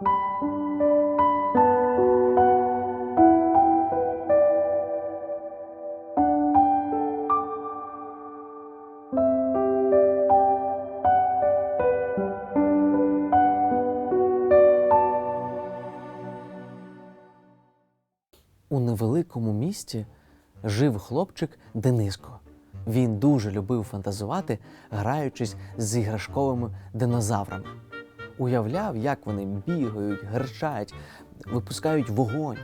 У невеликому місті жив хлопчик Дениско. Він дуже любив фантазувати, граючись з іграшковими динозаврами. Уявляв, як вони бігають, герчать, випускають вогонь.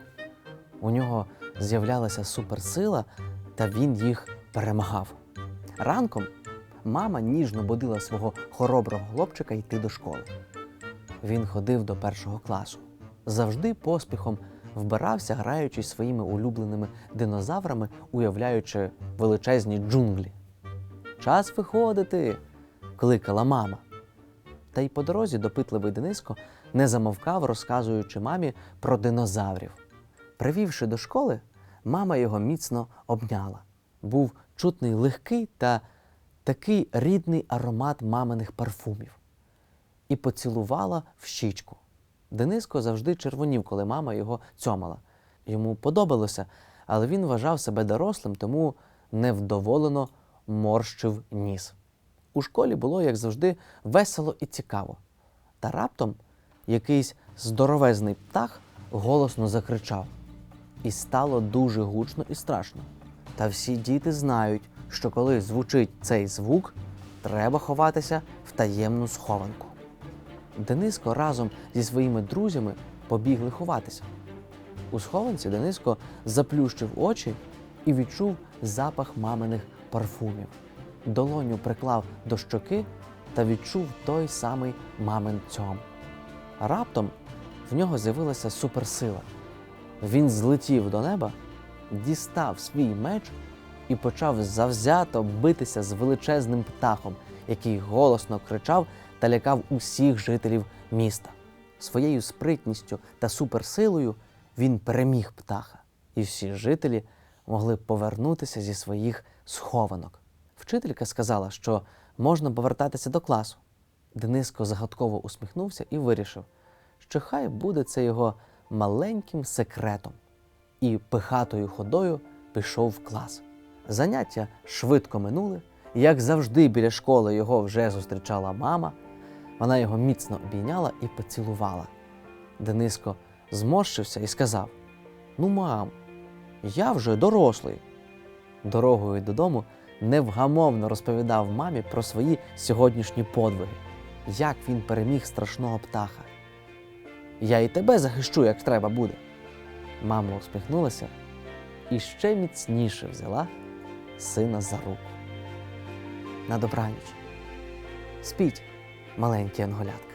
У нього з'являлася суперсила, та він їх перемагав. Ранком мама ніжно будила свого хороброго хлопчика йти до школи. Він ходив до першого класу. Завжди поспіхом вбирався, граючись своїми улюбленими динозаврами, уявляючи величезні джунглі. Час виходити. кликала мама. Та й по дорозі допитливий Дениско не замовкав, розказуючи мамі про динозаврів. Привівши до школи, мама його міцно обняла. Був чутний легкий та такий рідний аромат маминих парфумів і поцілувала в щічку. Дениско завжди червонів, коли мама його цьомала. Йому подобалося, але він вважав себе дорослим, тому невдоволено морщив ніс. У школі було, як завжди, весело і цікаво. Та раптом якийсь здоровезний птах голосно закричав. І стало дуже гучно і страшно. Та всі діти знають, що коли звучить цей звук, треба ховатися в таємну схованку. Дениско разом зі своїми друзями побігли ховатися. У схованці Дениско заплющив очі і відчув запах маминих парфумів. Долоню приклав до щоки та відчув той самий мамин цьом. Раптом в нього з'явилася суперсила. Він злетів до неба, дістав свій меч і почав завзято битися з величезним птахом, який голосно кричав та лякав усіх жителів міста. Своєю спритністю та суперсилою він переміг птаха, і всі жителі могли повернутися зі своїх схованок. Вчителька сказала, що можна повертатися до класу. Дениско загадково усміхнувся і вирішив, що хай буде це його маленьким секретом, і пихатою ходою пішов в клас. Заняття швидко минули. Як завжди, біля школи його вже зустрічала мама. Вона його міцно обійняла і поцілувала. Дениско зморщився і сказав: Ну, мам, я вже дорослий. Дорогою додому невгамовно розповідав мамі про свої сьогоднішні подвиги, як він переміг страшного птаха. Я і тебе захищу, як треба буде. Мама усміхнулася і ще міцніше взяла сина за руку. На добраніч. Спіть, маленькі анголятка.